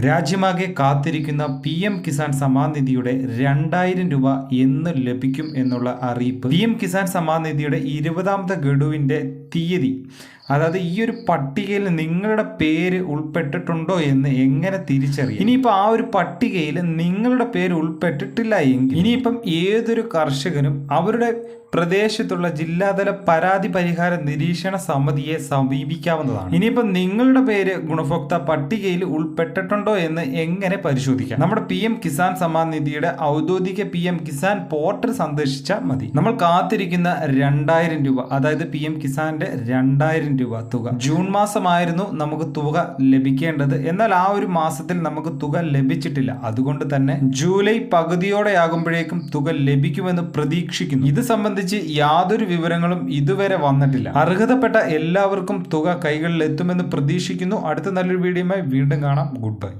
രാജ്യമാകെ കാത്തിരിക്കുന്ന P M Kisan Samman നിധിയുടെ രണ്ടായിരം രൂപ എന്ന് ലഭിക്കും എന്നുള്ള അറിയിപ്പ്. പി എം കിസാൻ സമ്മാൻ നിധിയുടെ ഇരുപതാമത്തെ ഗഡുവിന്റെ തീയതി. അതായത് ഈ ഒരു പട്ടികയിൽ നിങ്ങളുടെ പേര് ഉൾപ്പെട്ടിട്ടുണ്ടോ എന്ന് എങ്ങനെ തിരിച്ചറിയാം? ഇനിയിപ്പോൾ ആ ഒരു പട്ടികയിൽ നിങ്ങളുടെ പേര് ഉൾപ്പെട്ടിട്ടില്ല എങ്കിൽ ഇനിയിപ്പം ഏതൊരു കർഷകനും അവരുടെ പ്രദേശത്തുള്ള ജില്ലാതല പരാതി പരിഹാര നിരീക്ഷണ സമിതിയെ സമീപിക്കാവുന്നതാണ്. ഇനിയിപ്പം നിങ്ങളുടെ പേര് ഗുണഭോക്ത പട്ടികയിൽ ഉൾപ്പെട്ടിട്ടുണ്ടോ എന്ന് എങ്ങനെ പരിശോധിക്കാം? നമ്മുടെ പി എം കിസാൻ സമ്മാൻ നിധിയുടെ ഔദ്യോഗിക പി എം കിസാൻ പോർട്ടൽ സന്ദർശിച്ചാൽ മതി. നമ്മൾ കാത്തിരിക്കുന്ന രണ്ടായിരം രൂപ അതായത് പി എം കിസാന്റെ രണ്ടായിരം രൂപ തുക. ജൂൺ മാസമായിരുന്നു നമുക്ക് തുക ലഭിക്കേണ്ടത്. എന്നാൽ ആ ഒരു മാസത്തിൽ നമുക്ക് തുക ലഭിച്ചിട്ടില്ല. അതുകൊണ്ട് തന്നെ ജൂലൈ പകുതിയോടെ ആകുമ്പോഴേക്കും തുക ലഭിക്കുമെന്ന് പ്രതീക്ഷിക്കുന്നു. ഇത് സംബന്ധിച്ച് യാതൊരു വിവരങ്ങളും ഇതുവരെ വന്നിട്ടില്ല. അർഹതപ്പെട്ട എല്ലാവർക്കും തുക കൈകളിൽ എത്തുമെന്ന് പ്രതീക്ഷിക്കുന്നു. അടുത്ത നല്ലൊരു വീഡിയോയുമായി വീണ്ടും കാണാം. Good bye